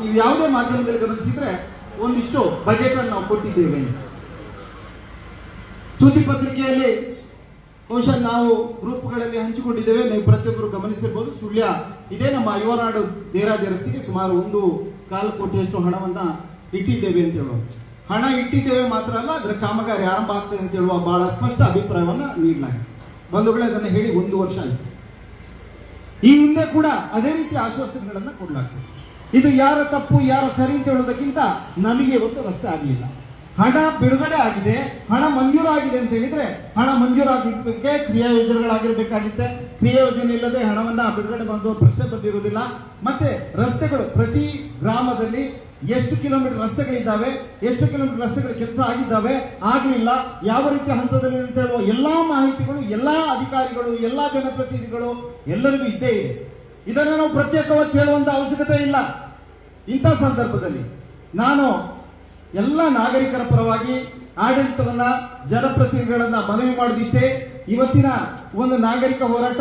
ನೀವು ಯಾವುದೇ ಮಾಧ್ಯಮದಲ್ಲಿ ಗಮನಿಸಿದ್ರೆ ಒಂದಿಷ್ಟು ಬಜೆಟ್ ಅನ್ನು ನಾವು ಕೊಟ್ಟಿದ್ದೇವೆ. ಸುದ್ದಿ ಪತ್ರಿಕೆಯಲ್ಲಿ ಬಹುಶಃ ನಾವು ಗ್ರೂಪ್ಗಳಲ್ಲಿ ಹಂಚಿಕೊಂಡಿದ್ದೇವೆ. ನೀವು ಪ್ರತಿಯೊಬ್ಬರು ಗಮನಿಸಿರ್ಬೋದು. ಸುಳ್ಯ ಇದೇ. ನಮ್ಮ ಯುವನಾಡು ದೇರಾಜ ರಸ್ತೆಗೆ ಸುಮಾರು ಒಂದು ಕಾಲು ಕೋಟಿಯಷ್ಟು ಹಣವನ್ನ ಇಟ್ಟಿದ್ದೇವೆ ಅಂತ ಹೇಳುವ ಹಣ ಇಟ್ಟಿದ್ದೇವೆ ಮಾತ್ರ ಅಲ್ಲ, ಅದರ ಕಾಮಗಾರಿ ಆರಂಭ ಆಗ್ತದೆ ಅಂತ ಹೇಳುವ ಬಹಳ ಸ್ಪಷ್ಟ ಅಭಿಪ್ರಾಯವನ್ನ ನೀಡಲಾಗಿದೆ. ಬಂಧುಗಳೇ ಅದನ್ನು ಹೇಳಿ ಒಂದು ವರ್ಷ ಆಯಿತು. ಈ ಹಿಂದೆ ಕೂಡ ಅದೇ ರೀತಿ ಆಶ್ವಾಸನೆಗಳನ್ನು ಕೊಡಲಾಗ್ತದೆ. ಇದು ಯಾರ ತಪ್ಪು, ಯಾರ ಸರಿ ಅಂತ ಹೇಳೋದಕ್ಕಿಂತ ನಮಗೆ ಇವತ್ತು ರಸ್ತೆ ಆಗಲಿಲ್ಲ. ಹಣ ಬಿಡುಗಡೆ ಆಗಿದೆ, ಹಣ ಮಂಜೂರಾಗಿದೆ ಅಂತ ಹೇಳಿದ್ರೆ ಹಣ ಮಂಜೂರಾಗಿದ್ದಕ್ಕೆ ಕ್ರಿಯಾ ಯೋಜನೆಗಳಾಗಿರ್ಬೇಕಾಗಿತ್ತೆ. ಕ್ರಿಯಾ ಯೋಜನೆ ಇಲ್ಲದೆ ಹಣವನ್ನ ಬಿಡುಗಡೆ ಮಾಡುವ ಪ್ರಶ್ನೆ ಬಂದಿರುವುದಿಲ್ಲ ಮತ್ತೆ ರಸ್ತೆಗಳು, ಪ್ರತಿ ಗ್ರಾಮದಲ್ಲಿ ಎಷ್ಟು ಕಿಲೋಮೀಟರ್ ರಸ್ತೆಗಳಿದ್ದಾವೆ, ಎಷ್ಟು ಕಿಲೋಮೀಟರ್ ರಸ್ತೆಗಳ ಕೆಲಸ ಆಗಿದ್ದಾವೆ, ಆಗಲಿಲ್ಲ, ಯಾವ ರೀತಿಯ ಹಂತದಲ್ಲಿ ಅಂತ ಹೇಳುವ ಎಲ್ಲಾ ಮಾಹಿತಿಗಳು, ಎಲ್ಲಾ ಅಧಿಕಾರಿಗಳು, ಎಲ್ಲಾ ಜನಪ್ರತಿನಿಧಿಗಳು ಎಲ್ಲರಿಗೂ ಇದ್ದೇ ಇದೆ. ಇದನ್ನು ನಾವು ಪ್ರತ್ಯೇಕವಾಗಿ ಕೇಳುವಂತ ಅವಶ್ಯಕತೆ ಇಲ್ಲ. ಇಂಥ ಸಂದರ್ಭದಲ್ಲಿ ನಾನು ಎಲ್ಲ ನಾಗರಿಕರ ಪರವಾಗಿ ಆಡಳಿತವನ್ನ ಜನಪ್ರತಿನಿಧಿಗಳನ್ನ ಮನವಿ ಮಾಡೋದಿಷ್ಟೇ. ಇವತ್ತಿನ ಒಂದು ನಾಗರಿಕ ಹೋರಾಟ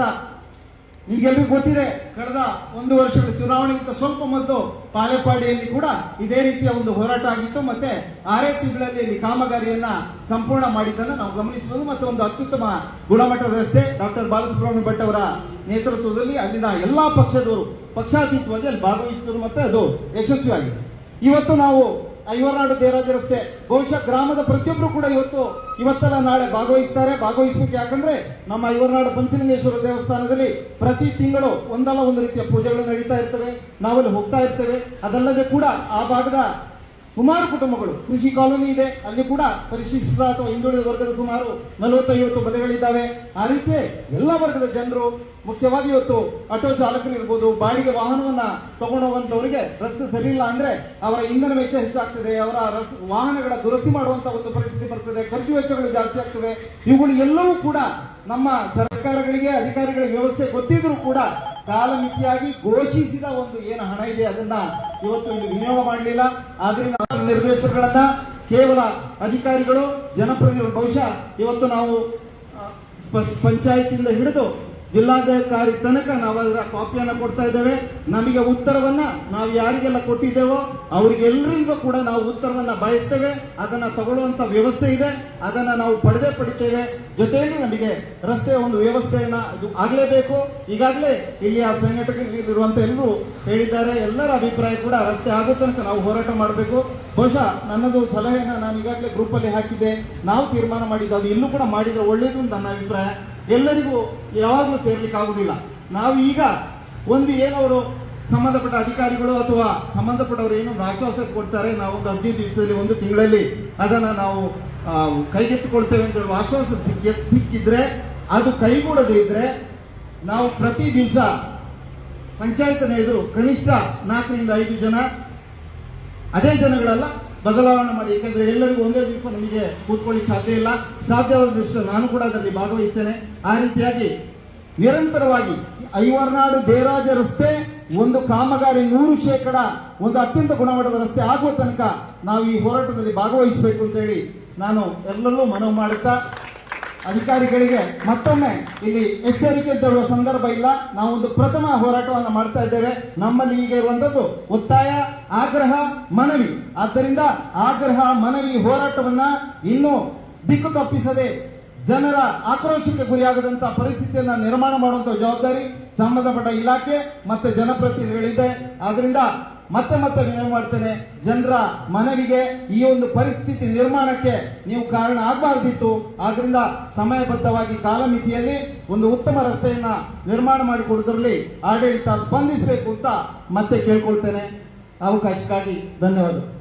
ನಿಮಗೆಲ್ಲರಿಗೂ ಗೊತ್ತಿದೆ, ಕಳೆದ ಒಂದು ವರ್ಷದ ಚುನಾವಣೆಗಿಂತ ಸ್ವಲ್ಪ ಮೊದಲು ಪಾಲೆಪಾಡಿಯಲ್ಲಿ ಕೂಡ ಇದೇ ರೀತಿಯ ಒಂದು ಹೋರಾಟ ಆಗಿತ್ತು. ಮತ್ತೆ ಆರೇ ತಿಂಗಳಲ್ಲಿ ಇಲ್ಲಿ ಕಾಮಗಾರಿಯನ್ನ ಸಂಪೂರ್ಣ ಮಾಡಿದ್ದನ್ನು ನಾವು ಗಮನಿಸಬಹುದು. ಮತ್ತು ಒಂದು ಅತ್ಯುತ್ತಮ ಗುಣಮಟ್ಟದ ರಸ್ತೆ ಡಾಕ್ಟರ್ ಬಾಲಸುಬ್ರಹ್ಮಣ್ಯ ಭಟ್ ಅವರ ನೇತೃತ್ವದಲ್ಲಿ ಅಲ್ಲಿನ ಎಲ್ಲಾ ಪಕ್ಷದವರು, ಪಕ್ಷಾತೀತವಾಗಿ ಅಲ್ಲಿ ಭಾಗವಹಿಸಿದರು. ಮತ್ತೆ ಅದು ಯಶಸ್ವಿಯಾಗಿದೆ. ಇವತ್ತು ನಾವು ಐವರ್ನಾಡು ದೇರಾಜ ರಸ್ತೆ ಬಹುಶಃ ಗ್ರಾಮದ ಪ್ರತಿಯೊಬ್ಬರು ಕೂಡ ಇವತ್ತು ಇವತ್ತೆಲ್ಲ ನಾಳೆ ಭಾಗವಹಿಸ್ತಾರೆ. ಭಾಗವಹಿಸಬೇಕು ಯಾಕಂದ್ರೆ ನಮ್ಮ ಐವರ್ನಾಡು ಪಂಚಲಿಂಗೇಶ್ವರ ದೇವಸ್ಥಾನದಲ್ಲಿ ಪ್ರತಿ ತಿಂಗಳು ಒಂದಲ್ಲ ಒಂದು ರೀತಿಯ ಪೂಜೆಗಳು ನಡೀತಾ ಇರ್ತವೆ. ನಾವಲ್ಲಿ ಹೋಗ್ತಾ ಇರ್ತೇವೆ. ಅದಲ್ಲದೆ ಕೂಡ ಆ ಭಾಗದ ಸುಮಾರು ಕುಟುಂಬಗಳು, ಕೃಷಿ ಕಾಲೋನಿ ಇದೆ, ಅಲ್ಲಿ ಕೂಡ ಪರಿಶಿಷ್ಟ ಅಥವಾ ಹಿಂದುಳಿದ ವರ್ಗದ ಸುಮಾರು ನಲವತ್ತೈವತ್ತು ಮನೆಗಳಿದ್ದಾವೆ ಆ ರೀತಿ ಎಲ್ಲ ವರ್ಗದ ಜನರು, ಮುಖ್ಯವಾಗಿ ಇವತ್ತು ಆಟೋ ಚಾಲಕರಿರ್ಬೋದು, ಬಾಡಿಗೆ ವಾಹನವನ್ನ ತಗೊಂಡೋಗುವಂತವರಿಗೆ ರಸ್ತೆ ಸರಿ ಇಲ್ಲ ಅಂದ್ರೆ ಅವರ ಇಂಧನ ವೆಚ್ಚ ಹೆಚ್ಚಾಗ್ತದೆ, ಅವರ ವಾಹನಗಳ ದುರಸ್ತಿ ಮಾಡುವಂತ ಒಂದು ಪರಿಸ್ಥಿತಿ ಬರ್ತದೆ, ಖರ್ಚು ವೆಚ್ಚಗಳು ಜಾಸ್ತಿ ಆಗ್ತವೆ. ಇವುಗಳು ಎಲ್ಲವೂ ಕೂಡ ನಮ್ಮ ಸರ್ಕಾರಗಳಿಗೆ, ಅಧಿಕಾರಿಗಳಿಗೆ ವ್ಯವಸ್ಥೆ ಗೊತ್ತಿದ್ರೂ ಕೂಡ ಕಾಲಮಿತಿಯಾಗಿ ಘೋಷಿಸಿದ ಒಂದು ಏನು ಹಣ ಇದೆ ಅದನ್ನ ಇವತ್ತು ಇಲ್ಲಿ ವಿನಿಯೋಗ ಮಾಡಲಿಲ್ಲ. ಆದ್ರಿಂದ ನಿರ್ದೇಶನಗಳನ್ನ ಕೇವಲ ಅಧಿಕಾರಿಗಳು, ಜನಪ್ರತಿನಿಧಿಗಳು ಬಹುಶಃ ಇವತ್ತು ನಾವು ಪಂಚಾಯತಿಯಿಂದ ಹಿಡಿದು ಜಿಲ್ಲಾಧಿಕಾರಿ ತನಕ ನಾವು ಅದರ ಕಾಪಿಯನ್ನು ಕೊಡ್ತಾ ಇದ್ದೇವೆ. ನಮಗೆ ಉತ್ತರವನ್ನ ನಾವು ಯಾರಿಗೆಲ್ಲ ಕೊಟ್ಟಿದ್ದೇವೋ ಅವರಿಗೆಲ್ಲರಿಗೂ ಕೂಡ ನಾವು ಉತ್ತರವನ್ನ ಬಯಸ್ತೇವೆ. ಅದನ್ನ ತಗೊಳ್ಳುವಂತ ವ್ಯವಸ್ಥೆ ಇದೆ. ಅದನ್ನ ನಾವು ಪಡೆದೇ ಪಡಿತೇವೆ. ಜೊತೆಯಲ್ಲಿ ನಮಗೆ ರಸ್ತೆಯ ಒಂದು ವ್ಯವಸ್ಥೆಯನ್ನ ಇದು ಆಗಲೇಬೇಕು. ಈಗಾಗಲೇ ಇಲ್ಲಿಯ ಸಂಘಟಕರಿರುವಂತ ಎಲ್ಲರೂ ಹೇಳಿದ್ದಾರೆ. ಎಲ್ಲರ ಅಭಿಪ್ರಾಯ ಕೂಡ ರಸ್ತೆ ಆಗೋ ತನಕ ನಾವು ಹೋರಾಟ ಮಾಡಬೇಕು. ಬಹುಶಃ ನನ್ನದು ಸಲಹೆಯನ್ನ ನಾನು ಈಗಾಗಲೇ ಗ್ರೂಪಲ್ಲಿ ಹಾಕಿದ್ದೆ. ನಾವು ತೀರ್ಮಾನ ಮಾಡಿದ್ದು, ಅದು ಇಲ್ಲೂ ಕೂಡ ಮಾಡಿದ್ರೆ ಒಳ್ಳೇದು ನನ್ನ ಅಭಿಪ್ರಾಯ. ಎಲ್ಲರಿಗೂ ಯಾವಾಗಲೂ ಸೇರ್ಲಿಕ್ಕೆ ಆಗುದಿಲ್ಲ ನಾವು ಈಗ ಒಂದು ಏನವರು ಸಂಬಂಧಪಟ್ಟ ಅಧಿಕಾರಿಗಳು ಅಥವಾ ಸಂಬಂಧಪಟ್ಟವರು ಏನೋ ಒಂದು ಆಶ್ವಾಸ ಕೊಡ್ತಾರೆ, ನಾವು ಒಂದು ಹದಿನೈದು ದಿವಸದಲ್ಲಿ ಒಂದು ತಿಂಗಳಲ್ಲಿ ಅದನ್ನ ನಾವು ಕೈಗೆತ್ತಿಕೊಳ್ತೇವೆ ಅಂತ ಹೇಳುವ ಆಶ್ವಾಸ ಸಿಕ್ಕಿ ಸಿಕ್ಕಿದ್ರೆ, ಅದು ಕೈಗೂಡದೇ ಇದ್ರೆ ನಾವು ಪ್ರತಿ ದಿವಸ ಪಂಚಾಯತ್ನ ಎದುರು ಕನಿಷ್ಠ ನಾಲ್ಕರಿಂದ ಐದು ಜನ, ಅದೇ ಜನಗಳೆಲ್ಲ ಬದಲಾವಣೆ ಮಾಡಿ. ಯಾಕಂದ್ರೆ ಎಲ್ಲರಿಗೂ ಒಂದೇ ದಿವಸ ನಮಗೆ ಕೂತ್ಕೊಳ್ಳಿಕ್ಕೆ ಸಾಧ್ಯ ಇಲ್ಲ. ಸಾಧ್ಯವಾದಷ್ಟು ನಾನು ಕೂಡ ಅದರಲ್ಲಿ ಭಾಗವಹಿಸ್ತೇನೆ. ಆ ರೀತಿಯಾಗಿ ನಿರಂತರವಾಗಿ ಐವರ್ನಾಡು ದೇರಾಜ ರಸ್ತೆ, ಒಂದು ಕಾಮಗಾರಿ ನೂರು ಶೇಕಡ, ಒಂದು ಅತ್ಯಂತ ಗುಣಮಟ್ಟದ ರಸ್ತೆ ಆಗುವ ತನಕ ನಾವು ಈ ಹೋರಾಟದಲ್ಲಿ ಭಾಗವಹಿಸಬೇಕು ಅಂತ ಹೇಳಿ ನಾನು ಎಲ್ಲರಲ್ಲೂ ಮನವಿ ಮಾಡುತ್ತಾ ಅಧಿಕಾರಿಗಳಿಗೆ ಮತ್ತೊಮ್ಮೆ ಇಲ್ಲಿ ಎಚ್ಚರಿಕೆ ತರುವ ಸಂದರ್ಭ ಇಲ್ಲ. ನಾವು ಒಂದು ಪ್ರಥಮ ಹೋರಾಟವನ್ನು ಮಾಡ್ತಾ ಇದ್ದೇವೆ. ನಮ್ಮಲ್ಲಿ ಈಗ ಇರುವಂತದ್ದು ಒತ್ತಾಯ, ಆಗ್ರಹ, ಮನವಿ. ಆದ್ದರಿಂದ ಆಗ್ರಹ, ಮನವಿ ಹೋರಾಟವನ್ನ ಇನ್ನೂ ದಿಕ್ಕು ತಪ್ಪಿಸದೆ ಜನರ ಆಕ್ರೋಶಕ್ಕೆ ಗುರಿಯಾಗದಂತಹ ಪರಿಸ್ಥಿತಿಯನ್ನ ನಿರ್ಮಾಣ ಮಾಡುವಂತ ಜವಾಬ್ದಾರಿ ಸಂಬಂಧಪಟ್ಟ ಇಲಾಖೆ ಮತ್ತೆ ಜನಪ್ರತಿನಿಧಿಗಳಿದೆ. ಆದ್ರಿಂದ ಮತ್ತೆ ಮತ್ತೆ ವಿನಂತಿ ಮಾಡ್ತೇನೆ. ಜನರ ಮನವಿಗೆ ಈ ಒಂದು ಪರಿಸ್ಥಿತಿ ನಿರ್ಮಾಣಕ್ಕೆ ನೀವು ಕಾರಣ ಆಗಬಾರ್ದಿತ್ತು. ಆದ್ರಿಂದ ಸಮಯಬದ್ಧವಾಗಿ ಕಾಲಮಿತಿಯಲ್ಲಿ ಒಂದು ಉತ್ತಮ ರಸ್ತೆಯನ್ನ ನಿರ್ಮಾಣ ಮಾಡಿಕೊಡುವುದರಲ್ಲಿ ಆಡಳಿತ ಸ್ಪಂದಿಸಬೇಕು ಅಂತ ಮತ್ತೆ ಕೇಳ್ಕೊಳ್ತೇನೆ. ಅವಕಾಶಕ್ಕಾಗಿ ಧನ್ಯವಾದ